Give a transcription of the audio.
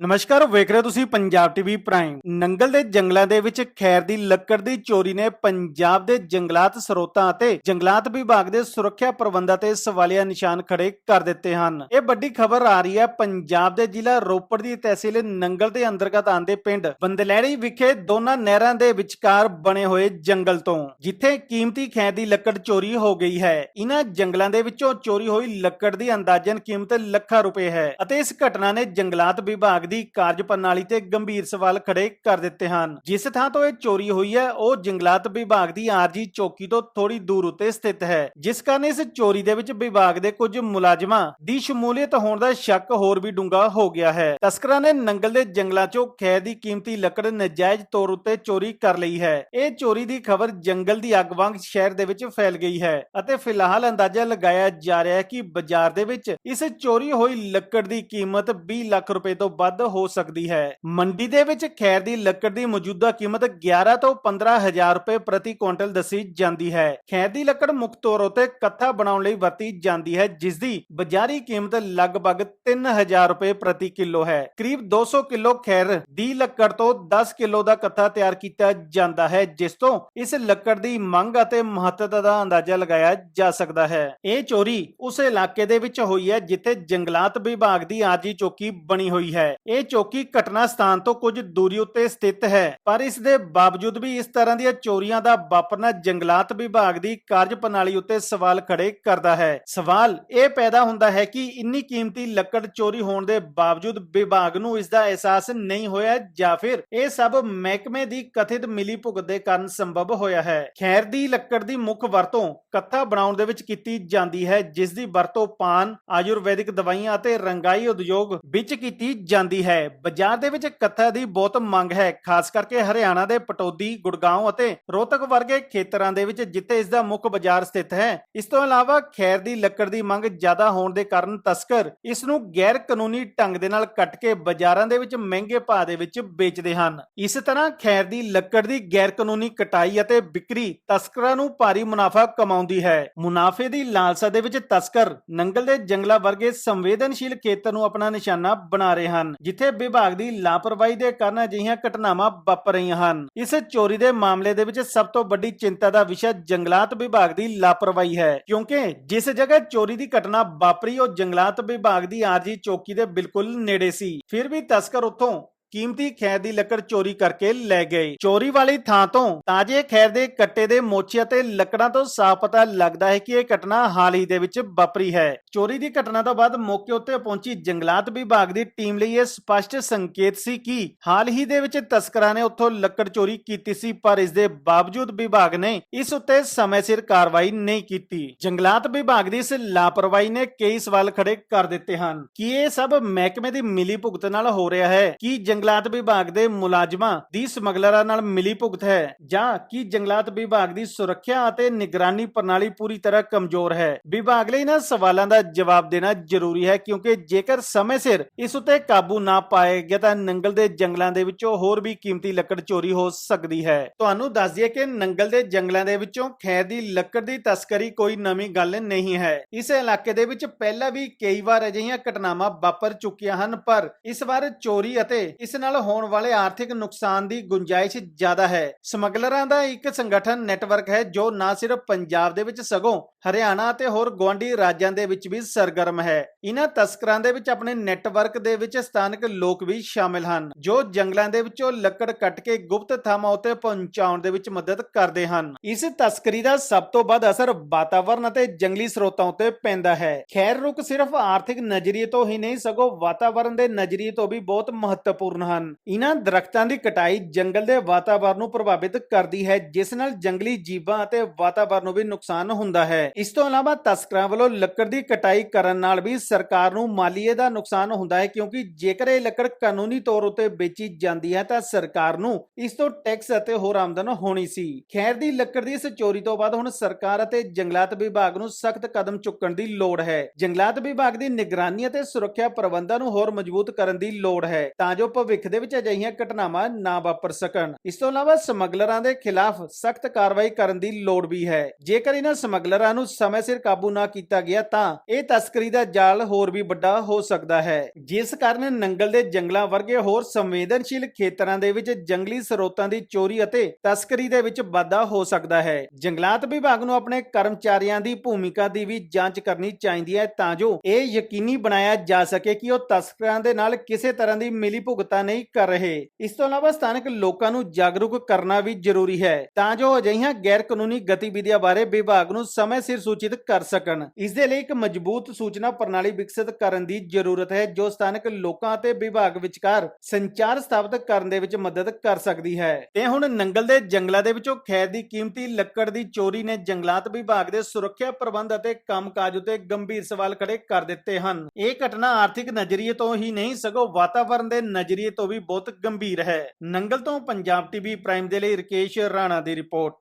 ਨਮਸਕਾਰ, ਵੇਖ ਰਹੇ ਹੋ ਤੁਸੀਂ ਪੰਜਾਬ ਟੀਵੀ ਪ੍ਰਾਈਮ। ਨੰਗਲ ਦੇ ਜੰਗਲਾਂ ਦੇ ਵਿੱਚ ਖੈਰ ਦੀ ਲੱਕੜ ਦੀ ਚੋਰੀ ਨੇ ਪੰਜਾਬ ਦੇ ਜੰਗਲਾਤ ਸਰੋਤਾਂ ਅਤੇ ਜੰਗਲਾਤ ਵਿਭਾਗ ਦੇ ਸੁਰੱਖਿਆ ਪ੍ਰਬੰਧਾਂ ਤੇ ਸਵਾਲੀਆ ਨਿਸ਼ਾਨ ਖੜੇ ਕਰ ਦਿੱਤੇ ਹਨ। ਇਹ ਵੱਡੀ ਖਬਰ ਆ ਰਹੀ ਹੈ, ਪੰਜਾਬ ਦੇ ਜ਼ਿਲ੍ਹਾ ਰੋਪੜ ਦੀ ਤਹਿਸੀਲ ਨੰਗਲ ਦੇ ਅੰਤਰਗਤ ਆਂਦੇ ਪਿੰਡ ਬੰਦਲੈੜੀ ਵਿਖੇ ਦੋਨਾਂ ਨਹਿਰਾਂ ਦੇ ਵਿਚਕਾਰ ਬਣੇ ਹੋਏ ਜੰਗਲ ਤੋਂ, ਜਿੱਥੇ ਕੀਮਤੀ ਖੈਰ ਦੀ ਲੱਕੜ ਚੋਰੀ ਹੋ ਗਈ ਹੈ। ਇਹਨਾਂ ਜੰਗਲਾਂ ਦੇ ਵਿੱਚੋਂ ਚੋਰੀ ਹੋਈ ਲੱਕੜ ਦੀ ਅੰਦਾਜ਼ਨ ਕੀਮਤ ਲੱਖਾਂ ਰੁਪਏ ਹੈ ਅਤੇ ਇਸ ਘਟਨਾ ਨੇ ਜੰਗਲਾਤ ਵਿਭਾਗ ਦੀ ਕਾਰਜ ਪ੍ਰਣਾਲੀ ਤੇ ਗੰਭੀਰ ਸਵਾਲ ਖੜੇ ਕਰ ਦਿੱਤੇ ਹਨ। ਜਿਸ ਥਾਂ ਤੋਂ ਇਹ ਚੋਰੀ ਹੋਈ ਹੈ, ਉਹ ਜੰਗਲਾਤ ਵਿਭਾਗ ਦੀ ਆਰਜੀ ਚੌਕੀ ਤੋਂ ਥੋੜੀ ਦੂਰ ਉੱਤੇ ਸਥਿਤ ਹੈ। ਜਿਸ ਕਾਰਨ ਇਸ ਚੋਰੀ ਦੇ ਵਿੱਚ ਵਿਭਾਗ ਦੇ ਕੁਝ ਮੁਲਾਜ਼ਮਾਂ ਦੀ ਸ਼ਮੂਲੀਅਤ ਹੋਣ ਦਾ ਸ਼ੱਕ ਹੋਰ ਵੀ ਡੂੰਘਾ ਹੋ ਗਿਆ ਹੈ। ਤਸਕਰਾਂ ਨੇ ਨੰਗਲ ਦੇ ਜੰਗਲਾਂ 'ਚੋਂ ਖੈਰ ਦੀ ਕੀਮਤੀ ਲੱਕੜ ਨਜਾਇਜ਼ ਤੌਰ ਉੱਤੇ ਚੋਰੀ ਕਰ ਲਈ ਹੈ। ਇਹ ਚੋਰੀ ਦੀ ਖਬਰ ਜੰਗਲ ਦੀ ਅੱਗ ਵਾਂਗ ਸ਼ਹਿਰ ਦੇ ਵਿੱਚ ਫੈਲ ਗਈ ਹੈ ਅਤੇ ਫਿਲਹਾਲ ਅੰਦਾਜ਼ਾ ਲਗਾਇਆ ਜਾ ਰਿਹਾ ਹੈ ਕਿ ਬਾਜ਼ਾਰ ਦੇ ਵਿੱਚ ਇਸ ਚੋਰੀ ਹੋਈ ਲੱਕੜ ਦੀ ਕੀਮਤ 20 ਲੱਖ ਰੁਪਏ ਤੋਂ ਵੱਧ ਹੋ ਸਕਦੀ ਹੈ। ਮੰਡੀ ਦੇ ਵਿੱਚ ਖੈਰ ਦੀ ਲੱਕੜ ਦੀ ਮੌਜੂਦਾ ਕੀਮਤ 11 ਤੋਂ 15000 ਰੁਪਏ ਪ੍ਰਤੀ ਕੁਇੰਟਲ ਦੱਸੀ ਜਾਂਦੀ ਹੈ। ਖੈਰ ਦੀ ਲੱਕੜ ਮੁੱਖ ਤੌਰ ਉੱਤੇ ਕੱਥਾ ਬਣਾਉਣ ਲਈ ਵਰਤੀ ਜਾਂਦੀ ਹੈ ਜਿਸ ਦੀ ਬਾਜ਼ਾਰੀ ਕੀਮਤ ਲਗਭਗ 3000 ਰੁਪਏ ਪ੍ਰਤੀ ਕਿਲੋ ਹੈ। ਕਰੀਬ 200 ਕਿਲੋ ਖੈਰ ਦੀ ਲੱਕੜ ਤੋਂ 10 ਕਿਲੋ ਦਾ ਕੱਥਾ ਤਿਆਰ ਕੀਤਾ ਜਾਂਦਾ ਹੈ, ਜਿਸ ਤੋਂ ਇਸ ਲੱਕੜ ਦੀ ਮੰਗ ਅਤੇ ਮਹੱਤਤਾ ਦਾ ਅੰਦਾਜ਼ਾ ਲਗਾਇਆ ਜਾ ਸਕਦਾ ਹੈ। ਇਹ ਚੋਰੀ ਉਸ ਇਲਾਕੇ ਦੇ ਵਿੱਚ ਹੋਈ ਹੈ, ਜਿੱਥੇ ਜੰਗਲਾਤ ਵਿਭਾਗ ਦੀ ਆਰਜੀ ਚੌਕੀ ਬਣੀ ਹੋਈ ਹੈ। ਇਹ ਚੌਕੀ ਘਟਨਾ ਸਥਾਨ ਤੋਂ ਕੁਝ ਦੂਰੀ ਉੱਤੇ ਸਥਿਤ ਹੈ, ਪਰ ਇਸ ਦੇ ਬਾਵਜੂਦ ਵੀ ਇਸ ਤਰ੍ਹਾਂ ਦੀਆਂ ਚੋਰੀਆਂ ਦਾ ਵਾਪਰਨਾ ਜੰਗਲਾਤ ਵਿਭਾਗ ਦੀ ਕਾਰਜ ਪ੍ਰਣਾਲੀ ਉੱਤੇ ਸਵਾਲ ਖੜੇ ਕਰਦਾ ਹੈ। ਸਵਾਲ ਇਹ ਪੈਦਾ ਹੁੰਦਾ ਹੈ ਕਿ ਇੰਨੀ ਕੀਮਤੀ ਲੱਕੜ ਚੋਰੀ ਹੋਣ ਦੇ ਬਾਵਜੂਦ ਵਿਭਾਗ ਨੂੰ ਇਸ ਦਾ ਅਹਿਸਾਸ ਨਹੀਂ ਹੋਇਆ ਜਾਂ ਫਿਰ ਇਹ ਸਭ ਮਹਿਕਮੇ ਦੀ ਕਥਿਤ ਮਿਲੀ ਭੁਗਤ ਦੇ ਕਾਰਨ ਸੰਭਵ ਹੋਇਆ ਹੈ। ਖੈਰ, ਦੀ ਲੱਕੜ ਦੀ ਮੁੱਖ ਵਰਤੋਂ ਕੱਥਾ ਬਣਾਉਣ ਦੇ ਵਿੱਚ ਕੀਤੀ ਜਾਂਦੀ ਹੈ, ਜਿਸ ਦੀ ਵਰਤੋਂ ਪਾਨ, ਆਯੁਰਵੈਦਿਕ ਦਵਾਈਆਂ ਅਤੇ ਰੰਗਾਈ ਉਦਯੋਗ ਵਿੱਚ ਕੀਤੀ ਜਾਂਦੀ ਹੈ। ਬਾਜ਼ਾਰ ਦੇ ਵਿੱਚ ਕੱਥਾ ਦੀ ਬਹੁਤ ਮੰਗ ਹੈ। ਖਾਸ ਕਰਕੇ ਹਰਿਆਣਾ ਦੇ ਪਟੌਦੀ ਗੁੜਗਾਉਂ ਅਤੇ ਰੋਹਤਕ ਵਰਗੇ ਖੇਤਰਾਂ ਦੇ ਵਿੱਚ ਜਿੱਥੇ ਇਸ ਦਾ ਮੁੱਖ ਬਾਜ਼ਾਰ ਸਥਿਤ ਹੈ। ਇਸ ਤੋਂ ਇਲਾਵਾ ਖੈਰ ਦੀ ਲੱਕੜ ਦੀ ਮੰਗ ਜ਼ਿਆਦਾ ਹੋਣ ਦੇ ਕਾਰਨ ਤਸਕਰ ਇਸ ਨੂੰ ਗੈਰ ਕਾਨੂੰਨੀ ਢੰਗ ਦੇ ਨਾਲ ਕੱਟ ਕੇ ਬਾਜ਼ਾਰਾਂ ਦੇ ਵਿੱਚ ਮਹਿੰਗੇ ਭਾਅ ਦੇ ਵਿੱਚ ਵੇਚਦੇ ਹਨ। ਇਸ ਤਰ੍ਹਾਂ ਖੈਰ ਦੀ ਲੱਕੜ ਦੀ ਗੈਰ ਕਾਨੂੰਨੀ ਕਟਾਈ ਅਤੇ ਵਿਕਰੀ ਤਸਕਰਾਂ ਨੂੰ ਭਾਰੀ ਮੁਨਾਫਾ ਕਮਾਉਂਦੀ ਹੈ। ਮੁਨਾਫੇ ਦੀ ਲਾਲਸਾ ਦੇ ਵਿੱਚ ਤਸਕਰ ਨੰਗਲ ਦੇ ਜੰਗਲਾਂ ਵਰਗੇ ਸੰਵੇਦਨਸ਼ੀਲ ਖੇਤਰ ਨੂੰ ਆਪਣਾ ਨਿਸ਼ਾਨਾ ਬਣਾ ਰਹੇ ਹਨ ਜਿੱਥੇ ਵਿਭਾਗ ਦੀ ਲਾਪਰਵਾਹੀ ਦੇ ਕਾਰਨ ਅਜਿਹੀਆਂ ਘਟਨਾਵਾਂ ਵਾਪਰ ਰਹੀਆਂ ਹਨ। ਇਸ ਚੋਰੀ ਦੇ ਮਾਮਲੇ ਦੇ ਵਿੱਚ ਸਭ ਤੋਂ ਵੱਡੀ ਚਿੰਤਾ ਦਾ ਵਿਸ਼ਾ ਜੰਗਲਾਤ ਵਿਭਾਗ ਦੀ ਲਾਪਰਵਾਹੀ ਹੈ, ਕਿਉਂਕਿ ਜਿਸ ਜਗ੍ਹਾ ਚੋਰੀ ਦੀ ਘਟਨਾ ਵਾਪਰੀ, ਉਹ ਜੰਗਲਾਤ ਵਿਭਾਗ ਦੀ ਆਰਜੀ ਚੌਕੀ ਦੇ ਬਿਲਕੁਲ ਨੇੜੇ ਸੀ। ਫਿਰ ਵੀ ਤਸਕਰ ਉੱਥੋਂ ਕੀਮਤੀ ਖੈਰ ਦੀ ਲੱਕੜ ਚੋਰੀ ਕਰਕੇ ਲੈ ਗਏ। ਚੋਰੀ ਵਾਲੀ ਥਾਂ ਤੋਂ ਤਾਜ਼ੇ ਖੈਰ ਦੇ ਕੱਟੇ ਦੇ ਮੋਚੇ ਅਤੇ ਲੱਕੜਾਂ ਤੋਂ ਸਾਫ਼ ਪਤਾ ਲੱਗਦਾ ਹੈ ਕਿ ਇਹ ਘਟਨਾ ਹਾਲ ਹੀ ਦੇ ਵਿੱਚ ਵਾਪਰੀ ਹੈ। ਚੋਰੀ ਦੀ ਘਟਨਾ ਤੋਂ ਬਾਅਦ ਮੌਕੇ ਉੱਤੇ ਪਹੁੰਚੀ ਜੰਗਲਾਤ ਵਿਭਾਗ ਦੀ ਟੀਮ ਲਈ ਇਹ ਸਪਸ਼ਟ ਸੰਕੇਤ ਸੀ ਕਿ ਹਾਲ ਹੀ ਦੇ ਵਿੱਚ ਤਸਕਰਾਂ ਨੇ ਉੱਥੋਂ ਲੱਕੜ ਚੋਰੀ ਕੀਤੀ ਸੀ, ਪਰ ਇਸ ਦੇ ਬਾਵਜੂਦ ਵਿਭਾਗ ਨੇ ਇਸ ਉੱਤੇ ਸਮੇਂ ਸਿਰ ਕਾਰਵਾਈ ਨਹੀਂ ਕੀਤੀ। ਜੰਗਲਾਤ ਵਿਭਾਗ ਦੀ ਇਸ ਲਾਪਰਵਾਹੀ ਨੇ ਕਈ ਸਵਾਲ ਖੜੇ ਕਰ ਦਿੱਤੇ ਹਨ। ਕਿ ਇਹ ਸਭ ਮਹਿਕਮੇ ਦੀ ਮਿਲੀ ਭੁਗਤ ਨਾਲ ਹੋ ਰਿਹਾ ਹੈ? ਕਿ ਜੰਗਲਾਤ ਵਿਭਾਗ ਦੇ ਮੁਲਾਜ਼ਮਾਂ ਦੀ ਸਮਗਲਰਾਂ ਨਾਲ ਮਿਲੀ ਭੁਗਤ ਹੈ, ਜਾਂ ਕਿ ਜੰਗਲਾਤ ਵਿਭਾਗ ਦੀ ਸੁਰੱਖਿਆ ਅਤੇ ਨਿਗਰਾਨੀ ਪ੍ਰਣਾਲੀ ਪੂਰੀ ਤਰ੍ਹਾਂ ਕਮਜ਼ੋਰ ਹੈ? ਵਿਭਾਗ ਲਈ ਇਹਨਾਂ ਸਵਾਲਾਂ ਦਾ ਜਵਾਬ ਦੇਣਾ ਜ਼ਰੂਰੀ ਹੈ, ਕਿਉਂਕਿ ਜੇਕਰ ਸਮੇਂ ਸਿਰ ਇਸ ਉੱਤੇ ਕਾਬੂ ਨਾ ਪਾਏ ਗਿਆ ਤਾਂ ਨੰਗਲ ਦੇ ਜੰਗਲਾਂ ਦੇ ਵਿੱਚੋਂ ਹੋਰ ਵੀ ਕੀਮਤੀ ਲੱਕੜ ਚੋਰੀ ਹੋ ਸਕਦੀ ਹੈ। ਤੁਹਾਨੂੰ ਦੱਸ ਦਈਏ ਕਿ ਨੰਗਲ ਦੇ ਜੰਗਲਾਂ ਦੇ ਵਿੱਚੋਂ ਖੈਰ ਦੀ ਲੱਕੜ ਦੀ ਤਸਕਰੀ ਕੋਈ ਨਵੀਂ ਗੱਲ ਨਹੀਂ ਹੈ। ਇਸ ਇਲਾਕੇ ਦੇ ਵਿੱਚ ਪਹਿਲਾਂ ਵੀ ਕਈ ਵਾਰ ਅਜਿਹੀਆਂ ਘਟਨਾਵਾਂ ਵਾਪਰ ਚੁੱਕੀਆਂ ਹਨ, ਪਰ ਇਸ ਵਾਰ ਚੋਰੀ ਅਤੇ ਇਸ ਨਾਲ ਹੋਣ ਵਾਲੇ ਆਰਥਿਕ ਨੁਕਸਾਨ ਦੀ ਗੁੰਜਾਇਸ਼ ਜ਼ਿਆਦਾ ਹੈ। ਸਮਗਲਰਾਂ ਦਾ ਇੱਕ ਸੰਗਠਨ ਨੈਟਵਰਕ ਹੈ, ਜੋ ਨਾ ਸਿਰਫ ਪੰਜਾਬ ਦੇ ਵਿੱਚ ਸਗੋਂ ਹਰਿਆਣਾ ਅਤੇ ਹੋਰ ਗਵਾਂਢੀ ਰਾਜਾਂ ਦੇ ਵਿੱਚ ਵੀ ਸਰਗਰਮ ਹੈ। ਇਹਨਾਂ ਤਸਕਰਾਂ ਦੇ ਵਿੱਚ ਆਪਣੇ ਨੈਟਵਰਕ ਦੇ ਵਿੱਚ ਸਥਾਨਕ ਲੋਕ ਵੀ ਸ਼ਾਮਿਲ ਹਨ, ਜੋ ਜੰਗਲਾਂ ਦੇ ਵਿੱਚੋਂ ਲੱਕੜ ਕੱਟ ਕੇ ਗੁਪਤ ਥਾਵਾਂ ਉੱਤੇ ਪਹੁੰਚਾਉਣ ਦੇ ਵਿੱਚ ਮਦਦ ਕਰਦੇ ਹਨ। ਇਸ ਤਸਕਰੀ ਦਾ ਸਭ ਤੋਂ ਵੱਧ ਅਸਰ ਵਾਤਾਵਰਣ ਅਤੇ ਜੰਗਲੀ ਸਰੋਤਾਂ ਉੱਤੇ ਪੈਂਦਾ ਹੈ। ਖੈਰ ਰੁਕ ਸਿਰਫ ਆਰਥਿਕ ਨਜ਼ਰੀਏ ਤੋਂ ਹੀ ਨਹੀਂ, ਸਗੋਂ ਵਾਤਾਵਰਣ ਦੇ ਨਜ਼ਰੀਏ ਤੋਂ ਵੀ ਬਹੁਤ ਮਹੱਤਵਪੂਰਨ ਹਨ। ਇਹਨਾਂ ਦਰਖਤਾਂ ਦੀ ਕਟਾਈ ਜੰਗਲ ਦੇ ਵਾਤਾਵਰਣ ਨੂੰ ਪ੍ਰਭਾਵਿਤ ਕਰਦੀ ਹੈ, ਜਿਸ ਨਾਲ ਜੰਗਲੀ ਜੀਵਾਂ ਅਤੇ ਵਾਤਾਵਰਣ ਨੂੰ ਵੀ ਨੁਕਸਾਨ ਹੁੰਦਾ ਹੈ। ਇਸ ਤੋਂ ਇਲਾਵਾ ਤਸਕਰਾਂ ਵੱਲੋਂ ਲੱਕੜ ਦੀ ਕਟਾਈ ਕਰਨ ਨਾਲ ਵੀ ਸਰਕਾਰ ਨੂੰ ਮਾਲੀਏ ਦਾ ਨੁਕਸਾਨ ਹੁੰਦਾ ਹੈ, ਕਿਉਂਕਿ ਜੇਕਰ ਇਹ ਲੱਕੜ ਕਾਨੂੰਨੀ ਤੌਰ ਉਤੇ ਵੇਚੀ ਜਾਂਦੀ ਹੈ, ਤਾਂ ਸਰਕਾਰ ਨੂੰ ਇਸ ਤੋਂ ਟੈਕਸ ਅਤੇ ਹੋਰ ਆਮਦਨ ਹੋਣੀ ਸੀ। ਖੈਰ, ਦੀ ਲੱਕੜ ਦੀ ਇਸ ਚੋਰੀ ਤੋਂ ਬਾਅਦ ਹੁਣ ਸਰਕਾਰ ਅਤੇ ਜੰਗਲਾਤ ਵਿਭਾਗ ਨੂੰ ਸਖਤ ਕਦਮ ਚੁੱਕਣ ਦੀ ਲੋੜ ਹੈ। ਜੰਗਲਾਤ ਵਿਭਾਗ ਦੀ ਨਿਗਰਾਨੀ ਅਤੇ ਸੁਰੱਖਿਆ ਪ੍ਰਬੰਧਾਂ ਨੂੰ ਹੋਰ ਮਜ਼ਬੂਤ ਕਰਨ ਦੀ ਲੋੜ ਹੈ, ਤਾਂ ਜੋ ਭਵਿੱਖ ਦੇ ਵਿੱਚ ਅਜਿਹੀਆਂ ਘਟਨਾਵਾਂ ਨਾ ਵਾਪਰ ਸਕਣ। ਇਸ ਤੋਂ ਇਲਾਵਾ ਸਮਗਲਰਾਂ ਦੇ ਖਿਲਾਫ ਸਖਤ ਕਾਰਵਾਈ ਕਰਨ ਦੀ ਲੋੜ ਵੀ ਹੈ। ਜੇਕਰ ਇਹਨਾਂ ਸਮਗਲਰਾਂ ਨੂੰ ਸਮੇਂ ਸਿਰ ਕਾਬੂ ਨਾ ਕੀਤਾ ਗਿਆ ਤਾਂ ਇਹ ਤਸਕਰੀ ਦਾ ਜਾਲ ਹੋਰ ਵੀ ਵੱਡਾ ਹੋ ਸਕਦਾ ਹੈ। ਜਿਸ ਕਾਰਨ ਨੰਗਲ ਦੇ ਜੰਗਲਾਂ ਵਰਗੇ ਹੋਰ ਸੰਵੇਦਨਸ਼ੀਲ ਖੇਤਰਾਂ ਦੇ ਵਿੱਚ ਜੰਗਲੀ ਸਰੋਤਾਂ ਦੀ ਚੋਰੀ ਅਤੇ ਤਸਕਰੀ ਦੇ ਵਿੱਚ ਵਾਧਾ ਹੋ ਸਕਦਾ ਹੈ। ਜੰਗਲਾਤ ਵਿਭਾਗ ਨੂੰ ਆਪਣੇ ਕਰਮਚਾਰੀਆਂ ਦੀ ਭੂਮਿਕਾ ਦੀ ਵੀ ਜਾਂਚ ਕਰਨੀ ਚਾਹੀਦੀ ਹੈ ਤਾਂ ਜੋ ਇਹ ਯਕੀਨੀ ਬਣਾਇਆ ਜਾ ਸਕੇ ਕਿ ਉਹ ਤਸਕਰਾਂ ਦੇ ਨਾਲ ਕਿਸੇ ਤਰ੍ਹਾਂ ਦੀ ਮਿਲੀ ਭੁਗਤ ਨਹੀਂ ਕਰ ਰਹੇ। ਇਸ ਤੋਂ ਇਲਾਵਾ ਸਥਾਨਕ ਲੋਕਾਂ ਨੂੰ ਜਾਗਰੂਕ ਕਰਨਾ ਵੀ ਜ਼ਰੂਰੀ ਹੈ, ਤਾਂ ਜੋ ਅਜਿਹੀਆਂ ਗੈਰ ਕਾਨੂੰਨੀ ਗਤੀਵਿਧੀਆਂ ਬਾਰੇ ਵਿਭਾਗ ਨੂੰ ਸਮੇਂ ਸਿਰ ਸੂਚਿਤ ਕਰ ਸਕਣ। ਇਸ ਦੇ ਲਈ ਇੱਕ ਮਜ਼ਬੂਤ ਸੂਚਨਾ ਪ੍ਰਣਾਲੀ ਵਿਕਸਿਤ ਕਰਨ ਦੀ ਜ਼ਰੂਰਤ ਹੈ, ਜੋ ਸਥਾਨਕ ਲੋਕਾਂ ਅਤੇ ਵਿਭਾਗ ਵਿਚਕਾਰ ਸੰਚਾਰ ਸਥਾਪਿਤ ਕਰਨ ਦੇ ਵਿੱਚ ਮਦਦ ਕਰ ਸਕਦੀ ਹੈ। ਤੇ ਹੁਣ ਨੰਗਲ ਦੇ ਜੰਗਲਾਂ ਦੇ ਵਿੱਚੋਂ ਖੈਰ ਦੀ ਕੀਮਤੀ ਲੱਕੜ ਦੀ ਚੋਰੀ ਨੇ ਜੰਗਲਾਤ ਵਿਭਾਗ ਦੇ ਸੁਰੱਖਿਆ ਪ੍ਰਬੰਧ ਅਤੇ ਕੰਮਕਾਜ ਉਤੇ ਗੰਭੀਰ ਸਵਾਲ ਖੜੇ ਕਰ ਦਿੱਤੇ ਹਨ। ਇਹ ਘਟਨਾ ਆਰਥਿਕ ਨਜ਼ਰੀਏ ਤੋਂ ਹੀ ਨਹੀਂ, ਸਗੋਂ ਵਾਤਾਵਰਣ ਦੇ ਨਜ਼ਰੀਏ ਤੋਂ ਵੀ ਬਹੁਤ ਗੰਭੀਰ ਹੈ। ਨੰਗਲ ਤੋਂ ਪੰਜਾਬ ਟੀਵੀ ਪ੍ਰਾਈਮ ਦੇ ਲਈ ਰਕੇਸ਼ ਰਾਣਾ ਦੀ ਰਿਪੋਰਟ।